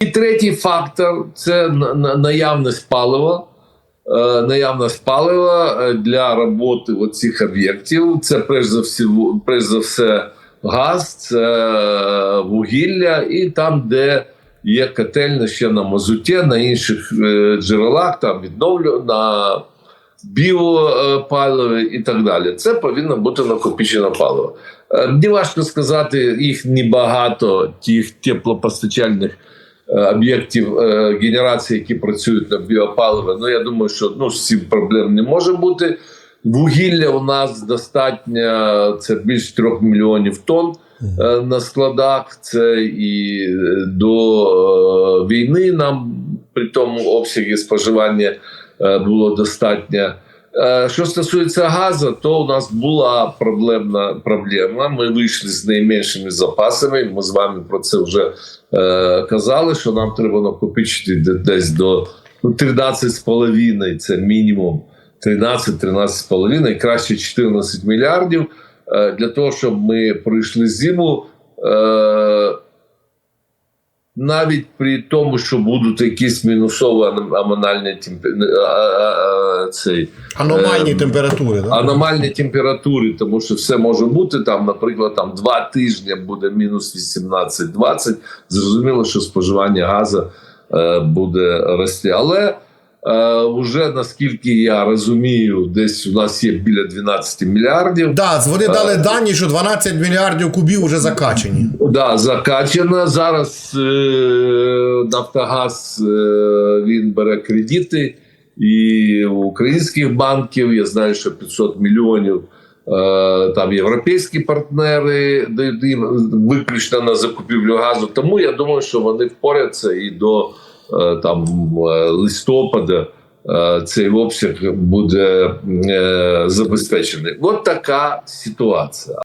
І третій фактор це на- на- наявність палива. Е, Наявність палива е, для роботи цих об'єктів. Це перш за все, перш за все газ, це е, вугілля, і там, де є котельня ще на мазуті, на інших джерелах, там відновлю на біопаливі і так далі. Це повинно бути накопичено паливо. Мені важко сказати, їх небагато, тих теплопостачальних об'єктів е, генерації, які працюють на біопаливо. Ну я думаю, що ну з цим проблем не може бути. Вугілля у нас достатньо це більш трьох мільйонів тонн е, на складах. Це і е, до е, війни нам при тому обсягі споживання е, було достатньо. Е, Що стосується газу, то у нас була проблемна проблема. Ми вийшли з найменшими запасами. Ми з вами про це вже е, казали. Що нам треба накопичити десь до ну, 13,5 це мінімум 13-13,5, краще 14 мільярдів е, для того, щоб ми пройшли зиму. Е, навіть при тому, що будуть якісь мінусові аномальні а- а- а- цей, Аномальні Е, температури. Да? аномальні температури, тому що все може бути там, наприклад, там два тижні буде мінус 18-20. Зрозуміло, що споживання газу е, буде рости. Але е, вже наскільки я розумію, десь у нас є біля 12 мільярдів. Да, вони дали дані, що 12 мільярдів кубів вже закачені. Да, закачано. Зараз е, Нафтогаз е, він бере кредити і у українських банків. Я знаю, що 500 мільйонів е, там європейські партнери дають їм виключно на закупівлю газу. Тому я думаю, що вони впоряться і до е, там е, листопада. е, Цей обсяг буде е, забезпечений. От така ситуація.